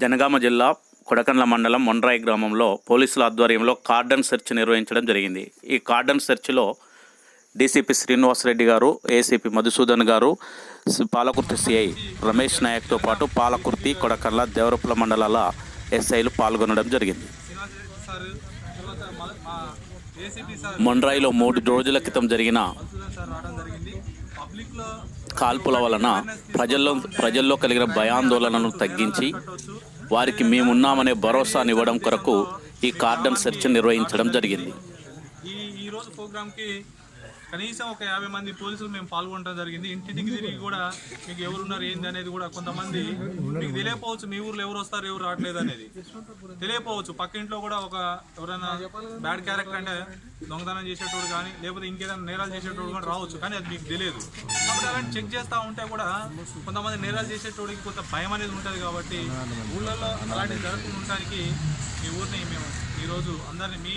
జనగామ జిల్లా కొడకండ్ల మండలం మొండ్రాయి గ్రామంలో పోలీసుల ఆధ్వర్యంలో కార్డన్ సెర్చ్ నిర్వహించడం జరిగింది. ఈ కార్డన్ సెర్చ్లో డీసీపీ శ్రీనివాసరెడ్డి గారు ఏసీపీ మధుసూదన్ గారు పాలకుర్తి సిఐ రమేష్ నాయక్తో పాటు పాలకుర్తి కొడకండ్ల దేవరపుల మండలాల ఎస్ఐలు పాల్గొనడం జరిగింది. మొండ్రాయిలో మూడు రోజుల క్రితం జరిగిన కాల్పుల వలన ప్రజల్లో ప్రజల్లో కలిగిన భయాందోళనను తగ్గించి వారికి మేమున్నామనే భరోసానివ్వడం కొరకు ఈ కార్డన్ సెర్చ్ నిర్వహించడం జరిగింది. ఈ ఈ ప్రోగ్రామ్కి కనీసం ఒక యాభై మంది పోలీసులు మేము పాల్గొనడం జరిగింది. ఇంటింటికి తిరిగి కూడా మీకు ఎవరున్నారు ఏంది అనేది కూడా కొంతమంది మీకు తెలియకపోవచ్చు మీ ఊర్లో ఎవరు వస్తారు ఎవరు రావట్లేదు అనేది. తెలియకపోవచ్చు పక్క ఇంట్లో కూడా ఒక ఎవరైనా బ్యాడ్ క్యారెక్టర్ అంటే దొంగతనం చేసేటోడు కానీ లేకపోతే ఇంకేదైనా నేరాలు చేసేటోడు కూడా రావచ్చు కానీ అది మీకు తెలియదు. కాబట్టి అలాంటి చెక్ చేస్తూ ఉంటే కూడా కొంతమంది నేరాలు చేసేటోడికి కొంత భయం అనేది ఉంటుంది కాబట్టి ఊళ్ళల్లో అలాంటివి జరగకుండా ఉండడానికి మీ ఊరిని మేము ఈరోజు అందరినీ మీ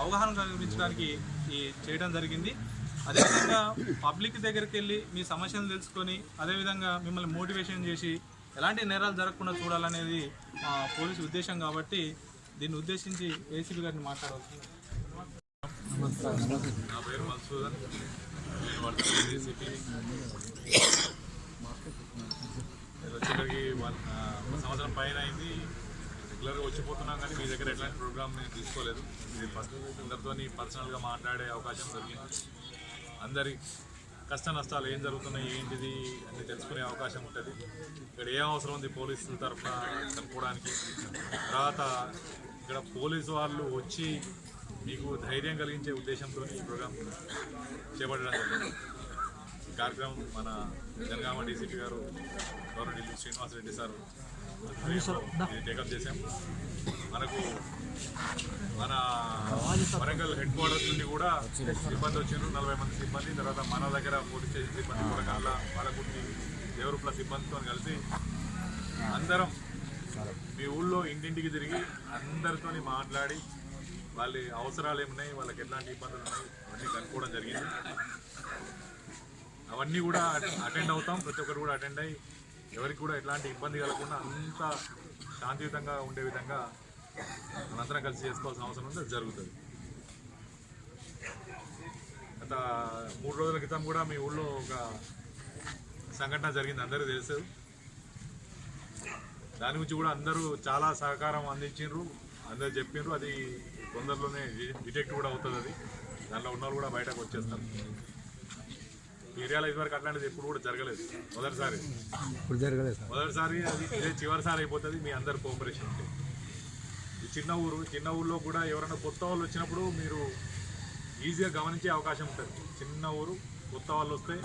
అవగాహన కల్పించడానికి ఈ చేయడం జరిగింది. అదేవిధంగా పబ్లిక్ దగ్గరికి వెళ్ళి మీ సమస్యలు తెలుసుకొని అదేవిధంగా మిమ్మల్ని మోటివేషన్ చేసి ఎలాంటి నేరాలు జరగకుండా చూడాలనేది మా పోలీసు ఉద్దేశం కాబట్టి దీన్ని ఉద్దేశించి ఏసీబీ గారిని మాట్లాడవచ్చు నా పేరు మధుసూదన్. నేను వర్తమాన ఏసీపీ వచ్చేసరికి సంవత్సరం పైన అయింది. రెగ్యులర్గా వచ్చిపోతున్నాం కానీ మీ దగ్గర ఎట్లాంటి ప్రోగ్రామ్ నేను తీసుకోలేదు. ఇది ఫస్ట్ అందరితో పర్సనల్గా మాట్లాడే అవకాశం దొరికింది. అందరి కష్ట నష్టాలు ఏం జరుగుతున్నాయి ఏంటిది అని తెలుసుకునే అవకాశం ఉంటుంది. ఇక్కడ ఏం అవసరం ఉంది పోలీసుల తరఫున కనుక్కోవడానికి? తర్వాత ఇక్కడ పోలీసు వాళ్ళు వచ్చి మీకు ధైర్యం కలిగించే ఉద్దేశంతో ఈ ప్రోగ్రామ్ చేపట్టడం జరిగింది. ఈ కార్యక్రమం మన జనగామ డీసీపీ గారు గౌరవనీయులు శ్రీనివాసరెడ్డి సార్ టేకప్ చేశాం. మనకు మన వరంగల్ హెడ్ క్వార్టర్స్ నుండి కూడా సిబ్బంది వచ్చిండ్రు నలభై మంది సిబ్బంది తర్వాత మన దగ్గర పోటీ చేసిన సిబ్బంది కూడా కళ్ళ పాలకుర్తి దేవరూప్ల సిబ్బందితో కలిసి అందరం మీ ఊళ్ళో ఇంటింటికి తిరిగి అందరితో మాట్లాడి వాళ్ళ అవసరాలు ఏమున్నాయి వాళ్ళకి ఎట్లాంటి ఇబ్బందులు ఉన్నాయి అవన్నీ కనుక్కోవడం జరిగింది. అవన్నీ కూడా అటెండ్ అవుతాం. ప్రతి ఒక్కరు కూడా అటెండ్ అయ్యి ఎవరికి కూడా ఎట్లాంటి ఇబ్బంది కలగకుండా అంత శాంతియుతంగా ఉండే విధంగా మనందరం కలిసి చేసుకోవాల్సిన అవసరం ఉంది జరుగుతుంది. గత మూడు రోజుల క్రితం కూడా మీ ఊళ్ళో ఒక సంఘటన జరిగింది అందరూ తెలుసు. దాని గురించి కూడా అందరూ చాలా సహకారం అందించారు అందరు చెప్పిండ్రు అది తొందరలోనే డిటెక్ట్ కూడా అవుతుంది అది. దానిలో ఉన్న వాళ్ళు కూడా బయటకు వచ్చేస్తారు. ఏరియాలో ఇదివరకు అట్లాంటిది ఎప్పుడు కూడా జరగలేదు. మొదటిసారి. ఇప్పుడు జరగలేదు సార్. మొదటిసారి అది ఇదే చివరిసారి అయిపోతుంది మీ అందరు కోఆపరేషన్ ఉంటే ఈ చిన్న ఊరు చిన్న ఊర్లో కూడా ఎవరైనా కొత్త వాళ్ళు వచ్చినప్పుడు మీరు ఈజీగా గమనించే అవకాశం ఉంటుంది. చిన్న ఊరు కొత్త వాళ్ళు వస్తే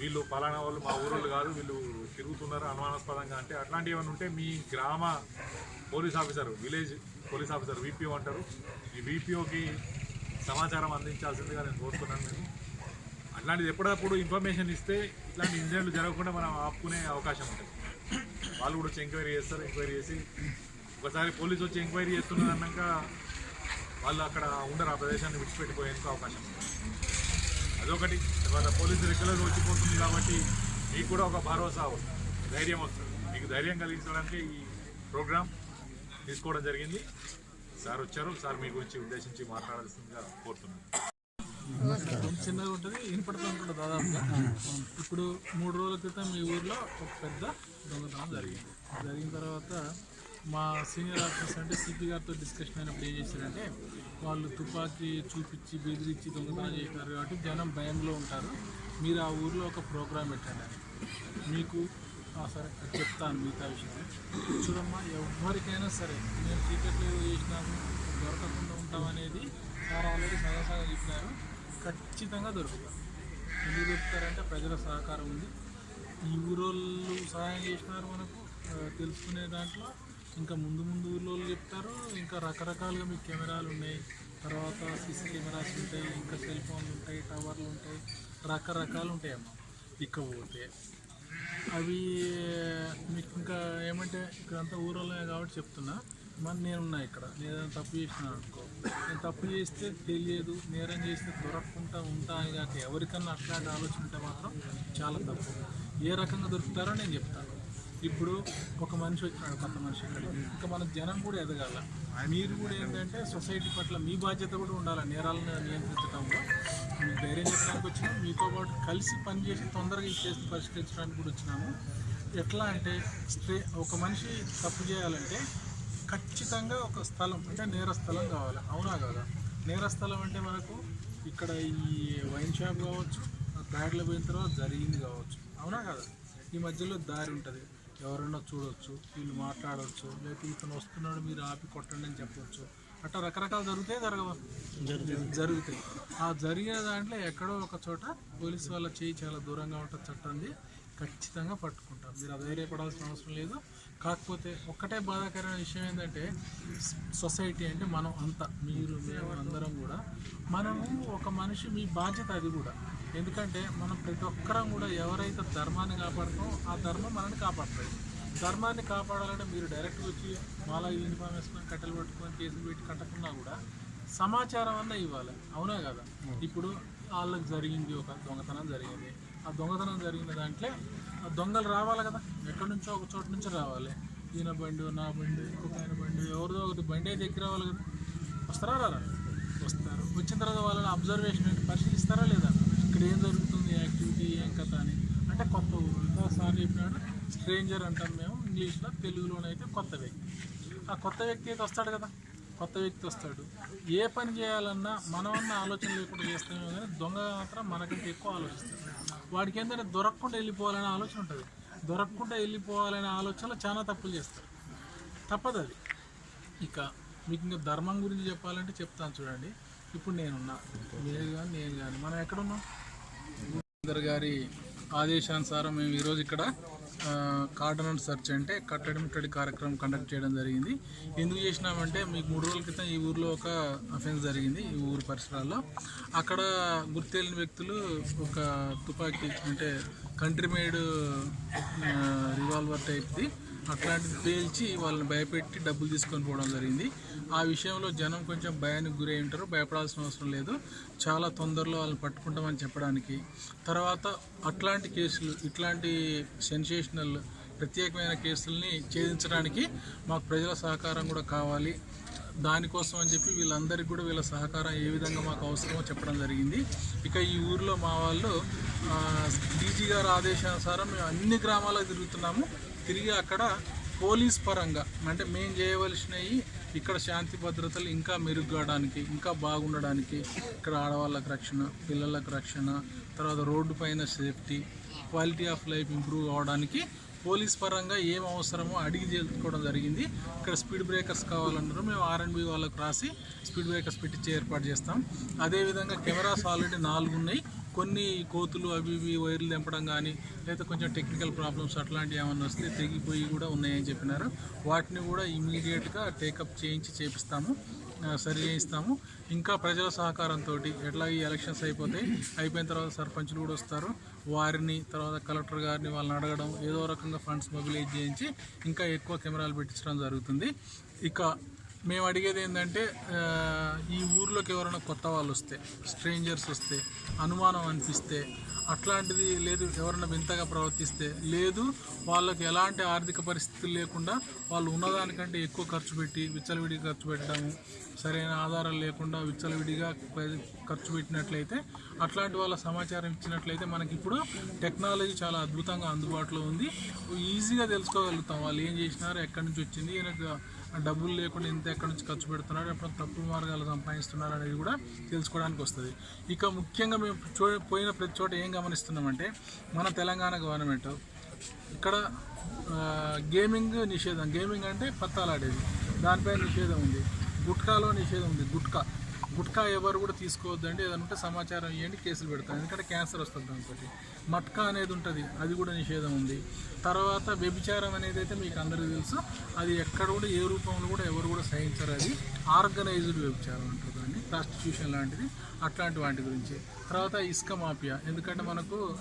వీళ్ళు పలానా వాళ్ళు మా ఊరోళ్ళు కాదు వీళ్ళు తిరుగుతున్నారు అనుమానాస్పదంగా అంటే అట్లాంటివి ఏమైనా ఉంటే మీ గ్రామ police officer village police officer VPO అంటారు. ఈ వీపీఓకి సమాచారం అందించాల్సిందిగా నేను కోరుతున్నాను. నేను అట్లాంటిది ఎప్పుడప్పుడు ఇన్ఫర్మేషన్ ఇస్తే ఇట్లాంటి ఇన్సిడెంట్లు జరగకుండా మనం ఆపుకునే అవకాశం ఉంటుంది. వాళ్ళు కూడా వచ్చి ఎంక్వైరీ చేస్తారు ఎంక్వైరీ చేసి ఒకసారి పోలీసు వచ్చి ఎంక్వైరీ చేస్తున్నారు అన్నాక వాళ్ళు అక్కడ ఉండరు ఆ ప్రదేశాన్ని విడిచిపెట్టిపోయేందుకు అవకాశం ఉంది అదొకటి. తర్వాత పోలీసు రెగ్యులర్గా వచ్చిపోతుంది కాబట్టి మీకు కూడా ఒక భరోసా వస్తుంది ధైర్యం వస్తుంది. మీకు ధైర్యం కలిగించడానికి ఈ ప్రోగ్రామ్ తీసుకోవడం జరిగింది. సార్ వచ్చారు. సార్ మీ గురించి ఉద్దేశించి మాట్లాడాల్సిందిగా కోరుతున్నాను. చిన్నగా ఉంటుంది వినపడుతూ ఉంటుంది దాదాపుగా. ఇప్పుడు మూడు రోజుల క్రితం మీ ఊర్లో ఒక పెద్ద దొంగతనం జరిగింది. జరిగిన తర్వాత మా సీనియర్ ఆఫీసర్ అంటే సిపి గారితో డిస్కషన్ అయినప్పుడు ఏం చేశారంటే వాళ్ళు తుపాకీ చూపించి బెదిరించి దొంగతనం చేసినారు కాబట్టి జనం భయంలో ఉంటారు. మీరు ఆ ఊర్లో ఒక ప్రోగ్రామ్ పెట్టండి అని. మీకు ఆ, సరే చెప్తాను మిగతా విషయం చూడమ్మా ఎవరికైనా సరే మేము టికెట్లు చేసినాము దొరకకుండా ఉంటామనేది సార్ ఆల్రెడీ సదాసాగా చెప్పినారు. ఖచ్చితంగా దొరుకుతారు ఎందుకు దొరుకుతారంటే ప్రజల సహకారం ఉంది. ఈ ఊరోళ్ళు సహాయం చేసినారు మనకు తెలుసుకునే దాంట్లో. ఇంకా ముందు ముందు ఊళ్ళో చెప్తారు. ఇంకా రకరకాలుగా మీకు కెమెరాలు ఉన్నాయి. తర్వాత సిసి కెమెరాస్ ఉంటాయి ఇంకా సెల్ ఫోన్లు ఉంటాయి టవర్లు ఉంటాయి. రకరకాలు ఉంటాయి అమ్మ. ఇకపోతే అవి మీకు ఇంకా ఏమంటే ఇక్కడంతా ఊరోళ్ళే కాబట్టి చెప్తున్నా. మరి నేనున్నా ఇక్కడ. నేను తప్పు చేసిన అనుకో. నేను తప్పు చేస్తే తెలియదు. నేరం చేస్తే దొరకకుండా ఉంటా అని కాక ఎవరికన్నా అట్లాంటి ఆలోచన ఉంటే మాత్రం చాలా తప్పు. ఏ రకంగా దొరుకుతారో నేను చెప్తాను. ఇప్పుడు ఒక మనిషి వచ్చినాడు కొత్త మనిషి ఇక్కడికి. ఇంకా మన జనం కూడా ఎదగాల. మీరు కూడా ఏంటంటే సొసైటీ పట్ల మీ బాధ్యత కూడా ఉండాలి. నేరాలను నియంత్రించడంలో మీకు ధైర్యం చెప్పడానికి వచ్చినాం. మీతో పాటు కలిసి పనిచేసి తొందరగా ఈ పరిష్కరించడానికి కూడా వచ్చినాము. ఎట్లా అంటే స్ట్రే ఒక మనిషి తప్పు చేయాలంటే ఖచ్చితంగా ఒక స్థలం అంటే నేర స్థలం కావాలి. అవునా కదా? నేర స్థలం అంటే మనకు ఇక్కడ ఈ వైన్ షాప్ కావచ్చు దారిలో పోయిన తర్వాత జరిగింది కావచ్చు. అవునా కదా? ఈ మధ్యలో దారి ఉంటుంది. ఎవరైనా చూడొచ్చు వీళ్ళు మాట్లాడవచ్చు లేకపోతే ఇతను వస్తున్నాడు మీరు ఆపి కొట్టండి అని చెప్పవచ్చు అట్లా రకరకాలు జరుగుతాయి జరగవు? జరుగుతాయి. ఆ జరిగిన దాంట్లో ఎక్కడో ఒక చోట పోలీసు వాళ్ళ చేయి చాలా దూరంగా ఉంటుంది చట్టంది ఖచ్చితంగా పట్టుకుంటాం మీరు అధైర్యపడాల్సిన అవసరం లేదు. కాకపోతే ఒక్కటే బాధాకరమైన విషయం ఏంటంటే సొసైటీ అంటే మనం అంతా మీరు మేము అందరం కూడా మనము ఒక మనిషి మీ బాధ్యత అది కూడా. ఎందుకంటే మనం ప్రతి ఒక్కరం కూడా ఎవరైతే ధర్మాన్ని కాపాడుతామో ఆ ధర్మం మనల్ని కాపాడుతుంది. ధర్మాన్ని కాపాడాలంటే మీరు డైరెక్ట్గా వచ్చి మాలా యూనిఫామ్ వేసుకొని కట్టెలు పట్టుకొని కేసులు పెట్టి కట్టకున్నా కూడా సమాచారం అన్న ఇవ్వాలి. అవునా కదా? ఇప్పుడు వాళ్ళకి జరిగింది ఒక దొంగతనం జరిగింది. ఆ దొంగతనం జరిగిన దాంట్లో ఆ దొంగలు రావాలి కదా? ఎక్కడి నుంచో ఒక చోట నుంచి రావాలి. ఈయన బండి నా బండి ఇంకొక ఆయన బండి ఎవరిదో ఒకటి బండి అయితే ఎక్కి రావాలి కదా? వస్తారా రారా? వస్తారు. వచ్చిన తర్వాత వాళ్ళని అబ్జర్వేషన్ అంటే పరిశీలిస్తారా లేదా? ఇక్కడ ఏం జరుగుతుంది? యాక్టివిటీ ఏం కథ అని? అంటే కొత్త సార్ చెప్పినాడు స్ట్రేంజర్ అంటాం మేము ఇంగ్లీష్లో తెలుగులోనైతే కొత్త వ్యక్తి. ఆ కొత్త వ్యక్తి అయితే వస్తాడు కదా? కొత్త వ్యక్తి వస్తాడు. ఏ పని చేయాలన్నా మనమన్న ఆలోచన లేకుండా చేస్తామేమో కానీ దొంగ మాత్రం మనకంటే ఎక్కువ ఆలోచిస్తాడు. వాడికి ఏంటంటే దొరకకుండా వెళ్ళిపోవాలనే ఆలోచన ఉంటుంది. దొరకకుండా వెళ్ళిపోవాలనే ఆలోచనలో చాలా తప్పులు చేస్తారు. తప్పదు అది. ఇక మీకు ఇంకా ధర్మం గురించి చెప్పాలంటే చెప్తాను చూడండి. ఇప్పుడు నేనున్నా. మీరు కానీ నేను కానీ. మనం ఎక్కడున్నాం గారి ఆదేశానుసారం మేము ఈరోజు ఇక్కడ కార్డనెంట్ సెర్చ్ అంటే కట్టడి ముట్టడి కార్యక్రమం కండక్ట్ చేయడం జరిగింది. ఎందుకు చేసినామంటే మీకు మూడు రోజుల క్రితం ఈ ఊరిలో ఒక అఫెన్స్ జరిగింది ఈ ఊరు పరిసరాల్లో. అక్కడ గుర్తెలిన వ్యక్తులు ఒక తుపాకీ అంటే కంట్రీ మేడ్ రివాల్వర్ టైప్ది అట్లాంటిది పేల్చి వాళ్ళని భయపెట్టి డబ్బులు తీసుకొని పోవడం జరిగింది. ఆ విషయంలో జనం కొంచెం భయానికి గురై ఉంటారు భయపడాల్సిన అవసరం లేదు. చాలా తొందరలో వాళ్ళని పట్టుకుంటామని చెప్పడానికి. తర్వాత అట్లాంటి కేసులు ఇట్లాంటి సెన్సేషనల్ ప్రత్యేకమైన కేసుల్ని ఛేదించడానికి మాకు ప్రజల సహకారం కూడా కావాలి. దానికోసం అని చెప్పి వీళ్ళందరికీ కూడా వీళ్ళ సహకారం ఏ విధంగా మాకు అవసరమో చెప్పడం జరిగింది. ఇక ఈ ఊర్లో మా వాళ్ళు డీజీ గారి ఆదేశానుసారం మేము అన్ని గ్రామాలకు తిరుగుతున్నాము. తిరిగి అక్కడ పోలీస్ పరంగా అంటే మేము చేయవలసినవి ఇక్కడ శాంతి భద్రతలు ఇంకా మెరుగ్గాడానికి ఇంకా బాగుండడానికి ఇక్కడ ఆడవాళ్ళకి రక్షణ పిల్లలకు రక్షణ తర్వాత రోడ్డు పైన safety quality of life improve అవడానికి పోలీస్ పరంగా ఏం అవసరమో అడిగి తెలుసుకోవడం జరిగింది. ఇక్కడ స్పీడ్ బ్రేకర్స్ కావాలన్నారు. మేము ఆర్ఎండ్బి వాళ్ళకు రాసి స్పీడ్ బ్రేకర్స్ పెట్టించి ఏర్పాటు చేస్తాం. అదేవిధంగా కెమెరాస్ ఆల్రెడీ నాలుగు ఉన్నాయి. కొన్ని కోతులు అవి ఇవి వైర్లు తెంపడం కానీ లేదా కొంచెం టెక్నికల్ ప్రాబ్లమ్స్ అట్లాంటివి ఏమైనా వస్తే తెగిపోయి కూడా ఉన్నాయని చెప్పినారు. వాటిని కూడా ఇమీడియట్గా టేకప్ చేయించి చేపిస్తాము. సరి చేయిస్తాము. ఇంకా ప్రజల సహకారంతో ఎట్లా ఈ ఎలక్షన్స్ అయిపోతాయి? అయిపోయిన తర్వాత సర్పంచ్లు కూడా వస్తారు. వారిని తర్వాత కలెక్టర్ గారిని వాళ్ళని అడగడం ఏదో రకంగా ఫండ్స్ మొబిలైజ్ చేయించి ఇంకా ఎక్కువ కెమెరాలు పెట్టించడం జరుగుతుంది. ఇక మేము అడిగేది ఏంటంటే ఈ ఊర్లోకి ఎవరైనా కొత్త వాళ్ళు వస్తే స్ట్రేంజర్స్ వస్తే అనుమానం అనిపిస్తే అట్లాంటిది లేదు ఎవరైనా వింతగా ప్రవర్తిస్తే లేదు వాళ్ళకి ఎలాంటి ఆర్థిక పరిస్థితులు లేకుండా వాళ్ళు ఉన్నదానికంటే ఎక్కువ ఖర్చు పెట్టి విచ్చలవిడిగా ఖర్చు పెట్టడము సరైన ఆధారాలు లేకుండా విచ్చలవిడిగా ఖర్చు పెట్టినట్లయితే అట్లాంటి వాళ్ళ సమాచారం ఇచ్చినట్లయితే మనకి ఇప్పుడు టెక్నాలజీ చాలా అద్భుతంగా అందుబాటులో ఉంది. ఈజీగా తెలుసుకోగలుగుతాం వాళ్ళు ఏం చేసినారు ఎక్కడి నుంచి వచ్చింది ఈయనకు డబ్బులు లేకుండా ఇంత ఎక్కడి నుంచి ఖర్చు పెడుతున్నారు ఎప్పుడు తప్పుడు మార్గాలు సంపాదిస్తున్నారు అనేది కూడా తెలుసుకోవడానికి వస్తుంది. ఇక ముఖ్యంగా మేము చూ పోయిన ప్రతి చోట ఏం గమనిస్తున్నామంటే మన తెలంగాణ గవర్నమెంట్ ఇక్కడ గేమింగ్ నిషేధం గేమింగ్ అంటే పత్తాలాడేది దానిపై నిషేధం ఉంది. గుట్కాలో నిషేధం ఉంది. గుట్కా. గుట్కా ఎవరు కూడా తీసుకోవద్దండి. ఏదైనా ఉంటే సమాచారం ఇవ్వండి కేసులు పెడతాం. ఎందుకంటే క్యాన్సర్ వస్తుంది దానితోటి మట్కా అనేది ఉంటుంది అది కూడా నిషేధం ఉంది. తర్వాత వ్యభిచారం అనేది అయితే మీకు అందరికీ తెలుసు. అది ఎక్కడ కూడా ఏ రూపంలో కూడా ఎవరు కూడా సహించరు. అది ఆర్గనైజ్డ్ వ్యభిచారం అంటారు దాన్ని. ప్రాస్టిట్యూషన్ లాంటిది. అట్లాంటి వాటి గురించి. తర్వాత ఇసుక మాఫియా. ఎందుకంటే మనకు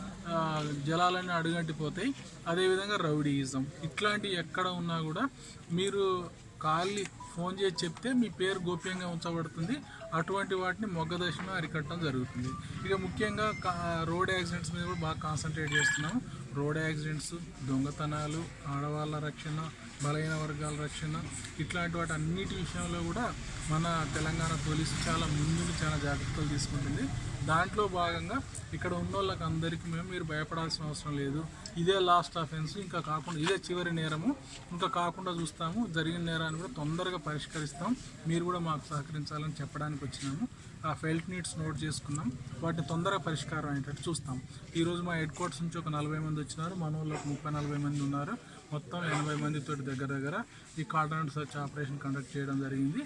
జలాలన్నీ అడుగంటిపోతాయి. అదేవిధంగా రౌడీయిజం. ఇట్లాంటివి ఎక్కడ ఉన్నా కూడా మీరు కాల్ని ఫోన్ చేసి చెప్తే మీ పేరు గోప్యంగా ఉంచబడుతుంది. అటువంటి వాటిని మొగ్గ అరికట్టడం జరుగుతుంది. ఇక ముఖ్యంగా కా- రోడ్ యాక్సిడెంట్స్ మీద కూడా బాగా కాన్సన్ట్రేట్ చేస్తున్నాము. రోడ్ యాక్సిడెంట్స్ దొంగతనాలు ఆడవాళ్ళ రక్షణ బలహీన వర్గాల రక్షణ ఇట్లాంటి వాటి అన్నిటి విషయంలో కూడా మన తెలంగాణ పోలీసు చాలా ముందుకు చాలా జాగ్రత్తలు తీసుకుంటుంది. దాంట్లో భాగంగా ఇక్కడ ఉన్న వాళ్ళకి అందరికీ మేము మీరు భయపడాల్సిన అవసరం లేదు. ఇదే లాస్ట్ అఫెన్స్ ఇంకా కాకుండా ఇదే చివరి నేరము. ఇంకా కాకుండా చూస్తాము జరిగిన నేరాన్ని కూడా తొందరగా పరిష్కరిస్తాం. మీరు కూడా మాకు సహకరించాలని చెప్పడానికి వచ్చినాము. ఆ ఫెల్ట్ నీడ్స్ నోట్ చేసుకున్నాం. వాటిని తొందరగా పరిష్కారం అయ్యేటట్టు చూస్తాం. ఈరోజు మా హెడ్ క్వార్టర్స్ నుంచి ఒక నలభై మంది వచ్చినారు. మన వాళ్ళు ఒక ముప్పై నలభై మంది ఉన్నారు. మొత్తం ఎనభై మందితో దగ్గర దగ్గర ఈ కార్డన్ సర్చ్ ఆపరేషన్ కండక్ట్ చేయడం జరిగింది.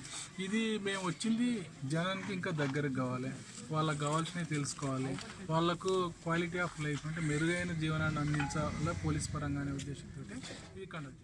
ఇది మేము వచ్చింది జనానికి ఇంకా దగ్గరకు కావాలి. వాళ్ళకి కావాల్సినవి తెలుసుకోవాలి. వాళ్ళకు క్వాలిటీ ఆఫ్ లైఫ్ అంటే మెరుగైన జీవనాన్ని అందించాలి? పోలీస్ పరంగా అనే ఉద్దేశంతో ఇది కండక్ట్